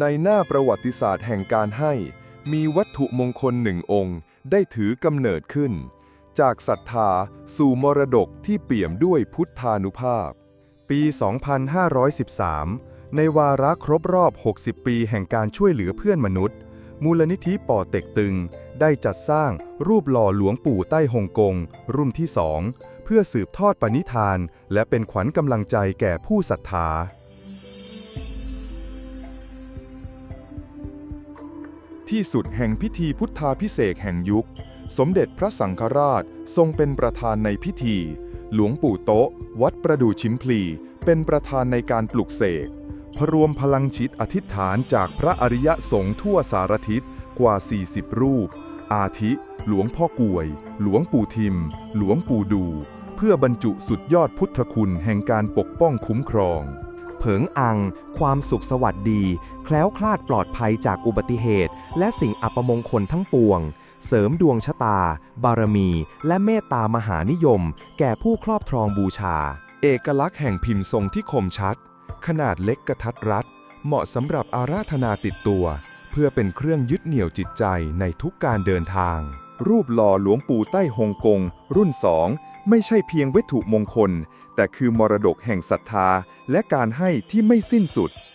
ในหน้าประวัติศาสตร์แห่งการให้ มีวัตถุมงคลหนึ่งองค์ได้ถือกำเนิดขึ้น จากศรัทธาสู่มรดกที่เปี่ยมด้วยพุทธานุภาพ ปี 2513 ในวาระครบรอบ 60 ปีแห่งการช่วยเหลือเพื่อนมนุษย์ มูลนิธิป่อเต็กตึง ได้จัดสร้างรูปหล่อหลวงปู่ใต้ฮงกง รุ่นที่สองเพื่อสืบทอดปณิธาน และเป็นขวัญกำลังใจแก่ผู้ศรัทธา ที่สุดแห่งพิธีพุทธาพิเศษแห่งยุค สมเด็จพระสังฆราชทรงเป็นประธานในพิธี หลวงปู่โต๊ะ วัดประดู่ชิมพลี เป็นประธานในการปลุกเสกพรวมพลังชิตอธิษฐานจากพระอริยสงฆ์ทั่วสารทิศกว่า 40 รูป อาทิ หลวงพ่อกวย หลวงปู่ทิม หลวงปู่ดู เพื่อบรรจุสุดยอดพุทธคุณแห่งการปกป้องคุ้มครอง เผิงอัง ความสุขสวัสดี แคล้วคลาดปลอดภัยจากอุบัติเหตุ และสิ่งอัปมงคลทั้งปวง เสริมดวงชะตา บารมี และเมตตามหานิยม แก่ผู้ครอบครองบูชา เอกลักษณ์แห่งพิมพ์ทรงที่คมชัด ขนาดเล็กกระทัดรัด เหมาะสำหรับอาราธนาติดตัว เพื่อเป็นเครื่องยึดเหนี่ยวจิตใจในทุกการเดินทาง รูปหล่อหลวงปู่ใต้ฮงกงรุ่นสอง ไม่ใช่เพียงวัตถุมงคล แต่คือมรดกแห่งศรัทธาและการให้ที่ไม่สิ้นสุด